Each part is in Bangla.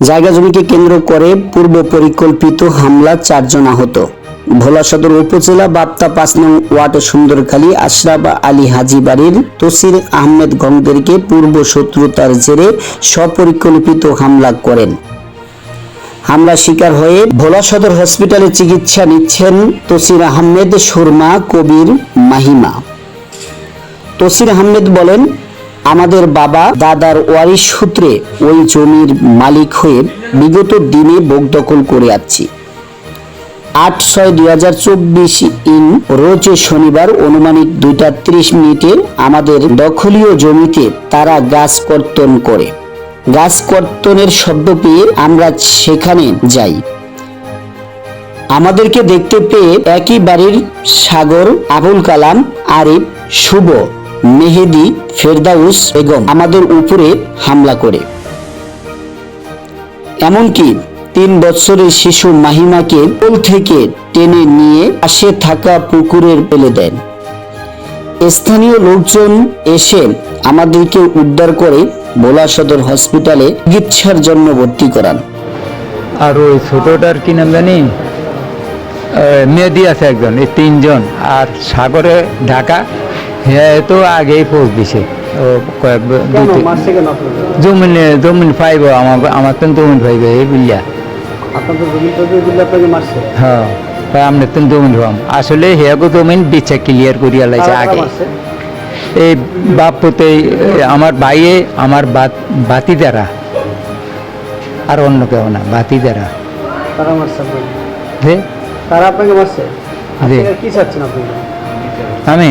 জায়গা জমিকে কেন্দ্র করে পূর্ব পরিকল্পিত হামলা চারজন আহত। ভোলা সদর উপজেলা বাপ্তা পাঁচ নং ওয়ার্ড সুন্দরখালী আশরাফ আলী হাজি বাড়ির তসির আহমেদ গঙ্গদেরকে পূর্ব শত্রুতার জেরে স্বপরিকল্পিত হামলা করেন। হামলা শিকার হয়ে ভোলা সদর হসপিটালে চিকিৎসা নিচ্ছেন তসির আহমেদ সুরমা কবির মাহিমা। তসির আহমেদ বলেন আমাদের বাবা দাদার ওয়ারিশ সূত্রে ওই জমির মালিক হয়ে বিগত দিনে বোক দখল করে আসছি আট ছয় দুই হাজার চব্বিশ ইন রোজ শনিবার অনুমানিক দুইটা ত্রিশ মিনিটে আমাদের দখলীয় জমিতে তারা গাছ কর্তন করে। গাছ কর্তনের শব্দ পেয়ে আমরা সেখানে যাই। আমাদেরকে দেখতে পেয়ে একই বাড়ির সাগর, আবুল কালাম, আরিফ, শুভ মেহেদি, ফেরদাউস বেগম আমাদের উপরে হামলা করে। এমনকি তিন বছরের শিশু মাহিমাকে কোল থেকে টেনে নিয়ে পাশে থাকা পুকুরের ফেলে দেন। স্থানীয় লোকজন এসে আমাদেরকে উদ্ধার করে ভোলা সদর হসপিটালে চিকিৎসার জন্য ভর্তি করান। আর ওই ছোটটার কি নাম জানি? মেয়েদি আছে একজন, এই তিনজন। আর সাগরে ঢাকা হ্যাঁ তো আগেই পোস্ট দিছে। ও কয়েক জমিন জমিন পাইব আমার আমার তো জমিন পাইবে এই বিল্লা হ্যাঁ আমরা তো জমিন পাম। আসলে হেয়াগো জমিন বিচ্ছা ক্লিয়ার করিয়া লাইছে আগে? এই বাপুতে আমার ভাইয়ে আমার বাতি দ্বারা আর অন্য কেউ না বাতি দ্বারা তারা মারছে হে? তারা আপনাকে মারছে? কি চাচ্ছেন আপনি আমি?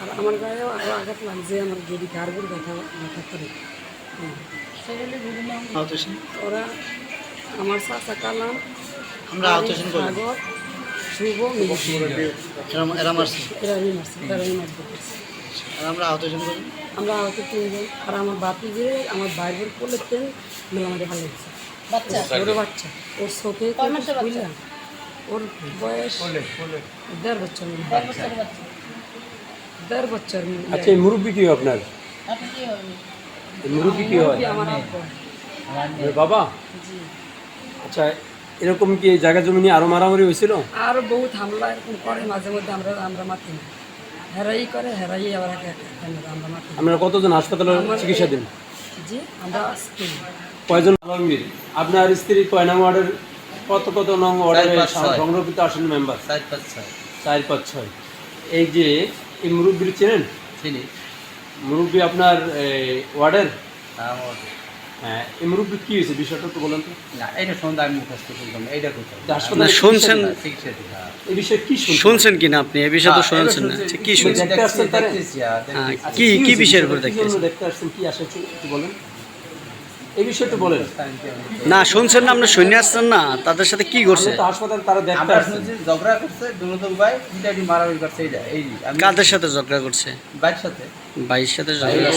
আর আমার গায়েও আরও আঘাত লাগছে আমার যদি গার্বুর ব্যথা ব্যথা করে। হ্যাঁ। ওরা আমার চাচা কালাম আমরা আহত? সাগর শুভ এরা- এরা মারছে। এরা আমি এরা আমি আর আমরা আহত আমরা হয়তো তিনজন আর আমার বাপি যে আমার বাইরের কোলে তেল আমাদের ভালো লাগছে। বাচ্চা? ছোটো বাচ্চা। ওর চোখে বুঝলাম ওর বয়স দেড় বছর হয়। দেড় বছর আচ্ছা এই মুরব্বী কি হয় আপনার মুরব্বী কি হয়? আমার বাবা? আচ্ছা এরকম কি এই জায়গা জমি নিয়ে আরও মারামারি হয়েছিল? আরও বহুত হামলা এরকম করে মাঝে মধ্যে আমরা আমরা মাতি না। হেরাই করে হেরাই আবার আমরা মাতি। আপনারা কতজন হাসপাতালে চিকিৎসা দিন? জি আমরা কয়জন? আলমগীর। আপনার স্ত্রী কয় নং ওয়ার্ডের? কত কত নং ওয়ার্ডের ছয়। সংরক্ষিত আসন মেম্বার? চার পাঁচ ছয়। চার পাঁচ ছয়। এই যে এই মুরব্বীর চেনেন? চিনি। মুরব্বী আপনার ওয়ার্ডের? হ্যাঁ এই মুরব্বী কি হয়েছে? বিষয়টা তো বলেন তো। না এটা আমি মুখস্থ করলাম এইটা শুনছেন। এই বিষয়ে কি শুনছেন? কি না আপনি? এ বিষয়ে তো হ্যাঁ, শুনছেন না। কি শুনছেন? দেখতে আসছেন হ্যাঁ, হ্যাঁ। কি কি বিষয়ের উপর দেখতে আসছেন? কি একটু বলেন। এই বিষয়ে একটু বলেন। না শুনছেন না আপনি শুনে আসছেন না তাদের সাথে কি করছে? হাসপাতাল তারা দেখতে আমরা আসছেন ঝগড়া করছে দুটো ভাই দুটাটি মারামারি করছে এইটা এই কাদের সাথে ঝগড়া করছে? বাইর সাথে। ভাইয়ের সাথে ঝগড়া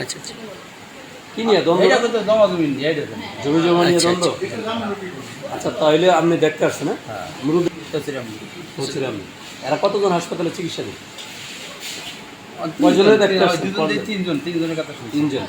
আচ্ছা আচ্ছা। কি নিয়ে দ্বন্দ্ব? এইটা কিন্তু জমা জমি নিয়ে। জমি জমা নিয়ে আচ্ছা, দ্বন্দ্ব? আচ্ছা। তাহলে আপনি দেখতে আসছেন হ্যাঁ? এরা কতজন হাসপাতালে চিকিৎসা দিন কয়জনের দেখতে আসছেন? তিনজন তিনজনের কথা তিনজন।